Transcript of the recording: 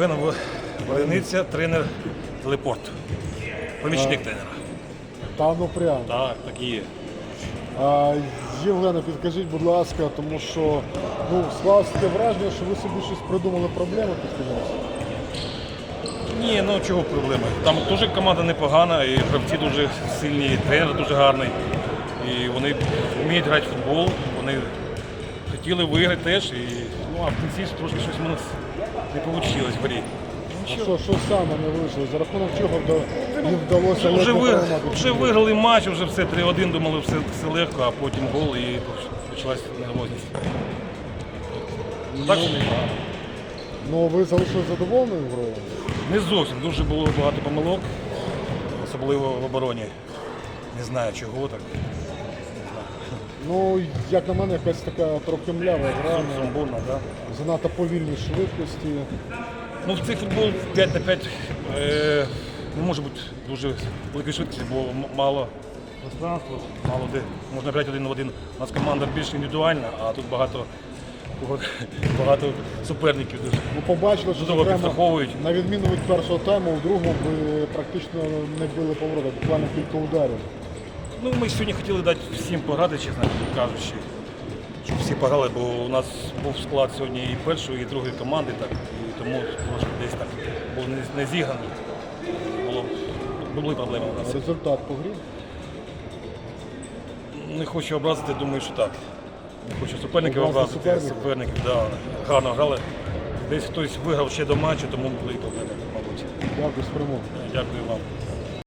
Євген Варениця, тренер телепорт. Помічник тренера. Та ну прям. Так, так і є. А, Євгене, підкажіть, будь ласка, тому що ну, склалося таке враження, що ви собі щось придумали проблеми під кінець. Ні, ну чого проблеми? Там теж команда непогана, і гравці дуже сильні, і тренер дуже гарний. І вони вміють грати в футбол, вони хотіли виграти теж. І, ну, а в кінці трошки щось мене не вийшло грі. А що, що саме не вийшло? За рахунок чого вда- не вдалося Вже, не ви, вже виграли матч, вже все 3-1, думали, все, все легко, а потім гол і почалась нервозність. Ну, так, Ну ви залишились задоволеною грою? не зовсім. Дуже було багато помилок, особливо в обороні. Не знаю чого так. Ну, як на мене, якась така трохи млява гра, Сумбурно, так. занадто повільні швидкості. Ну, в цей футбол 5 на 5 е, не може бути дуже великої швидкості, бо м- мало пространства, мало де. Можна грати один на один. У нас команда більш індивідуальна, а тут багато, багато суперників. дуже. Ну, побачили, що Чудово зокрема, підстраховують. на відміну від першого тайму, у другому ви практично не били поворота, буквально кілька ударів. Ну, ми сьогодні хотіли дати всім пограти, чесно кажучи. Щоб всі пограли, бо у нас був склад сьогодні і першої, і другої команди, так, і тому трошки десь так був не, не зіграний. Було, були проблеми у нас. Результат по грі. Не хочу образити, думаю, що так. Не хочу суперників Образити суперників? суперників, да, гарно грали. Десь хтось виграв ще до матчу, тому були проблеми, мабуть. Дякую, перемогою. Дякую вам.